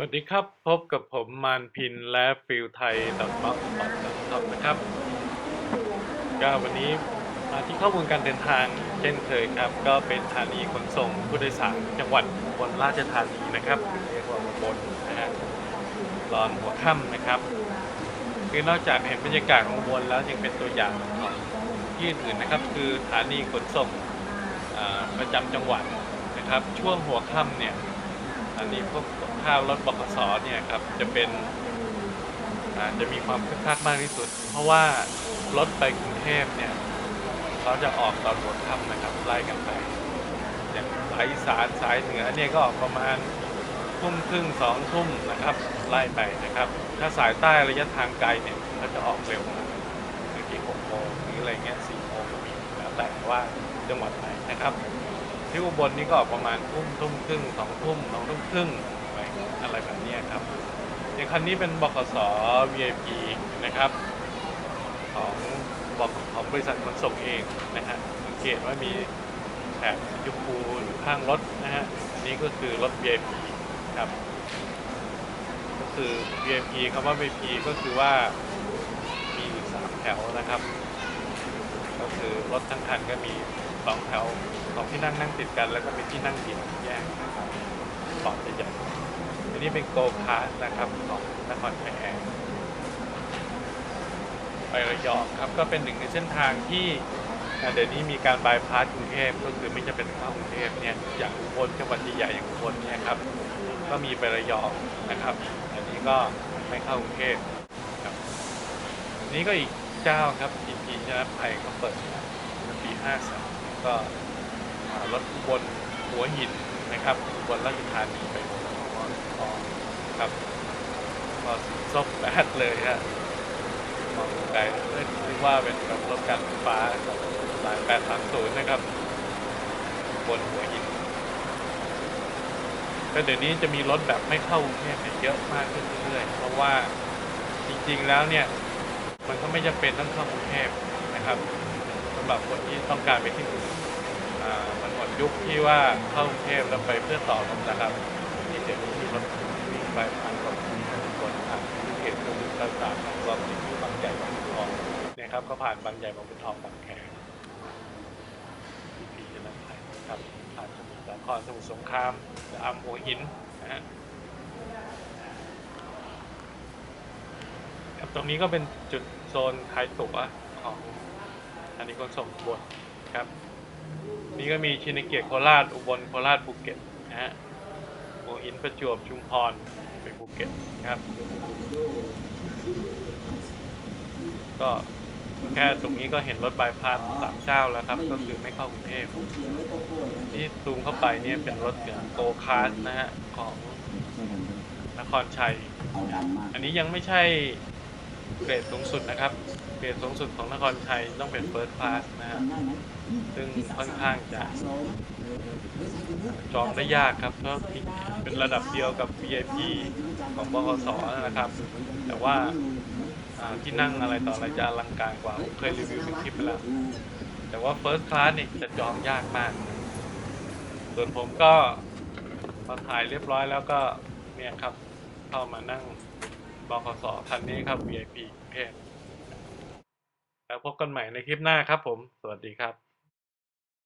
วัสดีครับ พบกับผมมานพินและฟิลไทยดอทบ็อกดอทนะครับก็วันนี้มาที่ข้อมูลการเดินทางเช่นเคยครับ ก็เป็นสถานีขนส่งผู้โดยสารจังหวัดบนราชธานีนะครับเรียกว่าบลนะฮะตอนหัวค่ำนะครับ คือนอกจากเห็นบรรยากาศของบลแล้วยังเป็นตัวอย่างของที่อื่นนะครับ คือสถานีขนส่งอ่าประจำจังหวัดนะครับ ช่วงหัวค่ำเนี่ย อันนี้พวกข้าวรถบขสเนี่ยครับจะเป็นอาจะมีความคึกคักมากที่สุด เพราะว่ารถไปกรุงเทพเนี่ยเขาจะออกตอนหัวค่ำนะครับไล่กันไปอย่างสายอีสานสายเหนือเนี่ยก็ออกประมาณทุ่มครึ่งสองทุ่มนะครับไล่ไปนะครับ ถ้าสายใต้ระยะทางไกลเนี่ยก็จะออกเร็วหน่อยบางทีหกโมงหรืออะไรเงี้ยสี่โมงก็มีแล้วแต่ว่าจังหวัดไหนนะครับ ที่อุบลนี่ก็ประมาณทุ่มทุ่มครึ่งสองทุ่มสองทุ่มครึ่งอะไรแบบนี้ครับอย่างคันนี้เป็นบขส VIP นะครับของบอกของบริษัทขนส่งเองนะฮะสังเกตว่ามีแถบสีชมพูอยู่ข้างรถนะฮะนนี้ก็คือรถ VIP ครับ ก็คือ VIP คำว่า VIP ก็คือว่ามีอยู่สามแถวนะครับ ก็คือรถทั้งคันก็มี สองแถวสองที่นั่งนั่งติดกัน แล้วก็เป็นที่นั่งเดี่ยวแยกนะครับปอดใหญ่อันนี้เป็นโกคาร์ทนะครับของนครชัยแอร์ไประยองครับก็เป็นหนึ่งในเส้นทางที่เดี๋ยวนี้มีการบายพาสกรุงเทพก็คือไม่จะเป็นเข้ากรุงเทพเนี่ยอย่างอุบลจังหวัดใหญ่อย่างอุบลเนี่ยครับก็มีไประยองนะครับ อันนี้ก็ไม่เข้ากรุงเทพครับอันนี้ก็อีกเจ้าครับอีกทีชนะภัยก็เปิดมาปี53 ก็รถบลหัวหินนะครับบลราชธานีไปหัวทองครับก็สีส้มแบดเลยฮะมองไกลเรียกว่าเป็นรถการไฟฟ้าสาย830นย์นะครับ บนหัวหินก็เดี๋ยวนี้จะมีรถแบบไม่เข้ากรุงเทพเนี่ยเยอะมากขึ้นเรื่อยๆเพราะว่าจริงๆแล้วเนี่ย มันก็ไม่จำเป็นต้องเข้ากรุงเทพนะครับ หรับคนที่ต้องการไปที่อื่นมันหมดยุคที่ว่าเข้ากรุงเทพแล้วไปเพื่อต่อรถนะครับนี่เดี๋ยวนี้มีรถวิ่งไปผ่านกับคนผ่านที่เขตก็คือข้าวสารของรอบที่บางใหญ่บางทองเนี่ยครับก็ผ่านบางใหญ่บางทองบางแคพีพีจะนั่นไปครับผ่านสมุทรสาครสมุทรสงครามจะอำหัวหินนะฮะตรงนี้ก็เป็นจุดโซนขายตั๋วของ อันนี้ขนส่งบลครับ นี่ก็มีชินเกียรโคราชอุบลโคราชภูเก็ตนะฮะหัวหินประจวบชุมพรไปภูเก็ตครับ ก็แค่ตรงนี้ก็เห็นรถบายพาสสามเจ้าแล้วครับ ก็คือไม่เข้ากรุงเทพที่ซูมเข้าไปเนี่ยเป็นรถโกคาร์นะฮะของนครชัย อันนี้ยังไม่ใช่ เกรดสูงสุดนะครับ เกรดสูงสุดของนครชัยต้องเป็น First Class นะฮะซึ่งค่อนข้างจะจองได้ยากครับเพราะเป็นระดับเดียวกับ VIP ของบขสนะครับ แต่ว่าอ่าที่นั่งอะไรต่ออะไรจะอลังการกว่าผมเคยรีวิวเป็นคลิปไปแล้ว แต่ว่า First Class นี่จะจองยากมาก ส่วนผมก็พอถ่ายเรียบร้อยแล้วก็เนี่ยครับ เข้ามานั่ง บขสคันนี้ครับ VIP กรุงเทพแล้วพบกันใหม่ในคลิปหน้าครับผม สวัสดีครับ